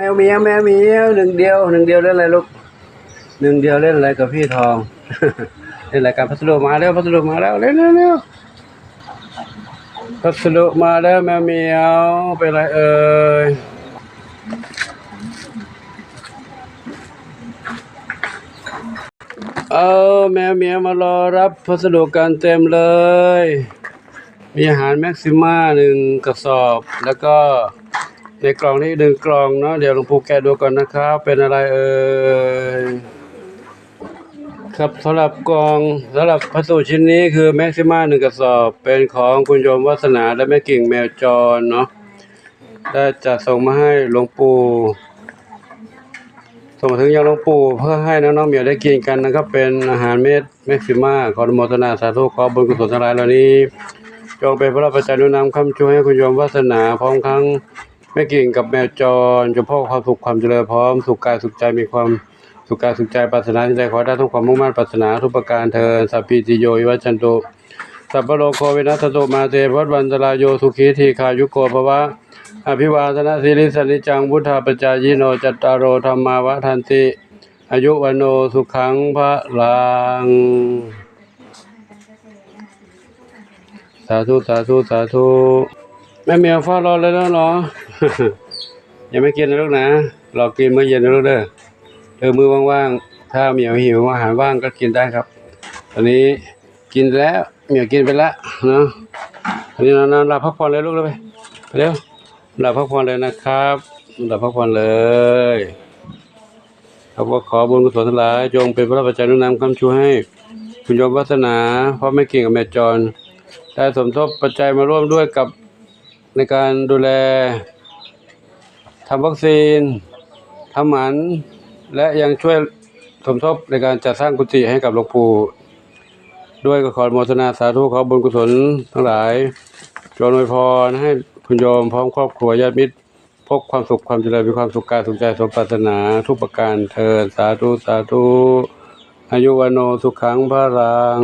แมวเมียวแมวเมียวหนึ่งเดียวหนึ่งเดียวเล่นอะไรลูกหนึ่งเดียวเล่นอะไรกับพี่ทอง เล่นรายการพัสดุมาแล้วพัสดุมาแล้วเร็วเร็วเร็วพัสดุมาแล้วแมวเมียวเป็นไรเอ่ยเอาแมวเมียวมารอรับพัสดุกันเต็มเลย มีอาหารแม็กซิม่าหนึ่งกระสอบแล้วก็ ในกล่องนี้หนึ่งกล่องเนาะเดี๋ยวหลวงปู่แกะดูก่อนนะครับ เป็นอะไรเอ่ยครับสำหรับกล่องสำหรับพัสดุชิ้นนี้คือแม็กซิมาหนึ่งกระสอบเป็นของคุณโยมวัฒนาและแม่กิ่งแมวจรเนาะได้จัดส่งมาให้หลวงปู่ส่งถึงยังหลวงปู่เพื่อให้น้องๆเหมียวได้กินกันนะครับ เป็นอาหารเม็ดแม็กซิมาขออนุโมทนาสาธุขอบุญกุศลทั้งหลายเหล่านี้จงเป็นพระปัจจัยหนุนำคำช่วยให้คุณโยมวาสนาพร้อมทั้ง แม่กิ่งกับแมวจรจงพ่อความสุขความเจริญพร้อมสุขกายสุขใจมีความสุขกายสุขใจปรารถนาที่ใดขอได้ทุกความมุ่งมั่นปรารถนาทุกประการเทินสัพพิติโยวิวัชันตุสัพพโลโควินัสตุมาเตวัฏวันตรายโยสุขีทีขายุโกภวะอภิวาทนาสิริสนิจังพุทธาปจายโนจัตตารโอธรรมาวทันติ อายุวันโนสุขังพระลังสาธุสาธุสาธุ แม่เมียวเฝ้ารอเลยแล้วเนาะยังไม่กินนะลูกนะรอกินเมื้อเย็นนะลูกเด้อเออมือว่างๆถ้าเมียวหิวอาหารว่างก็กินได้ครับตอนนี้กินแล้วเมียวกินไปแล้วเนาะอันนี้นอนหลับพักผ่อนเลยลูกเลยไปเร็วหลับพักผ่อนเลยนะครับหลับพักผ่อนเลยครับก็ขอบุญกุศลทั้งหลายจงเป็นพระปัจจัยนุนนำคำชูให้คุณโยมวัฒนาพ่อแม่เก่งกับแม่จรได้สมทบปัจจัยมาร่วมด้วยกับ ในการดูแลทำวัคซีนทำหมัน และยังช่วยสมทบในการจัดสร้างกุฏิให้กับหลวงปู่ด้วยก็ขอโมทนาสาธุขอบุญกุศลทั้งหลายจงอวยพรให้คุณโยมพร้อมครอบครัวญาติมิตร พบความสุขความเจริญมีความสุขกายสุขใจสมปรารถนาทุกประการเทินสาธุสาธุอายุวันโนสุขังพระรัง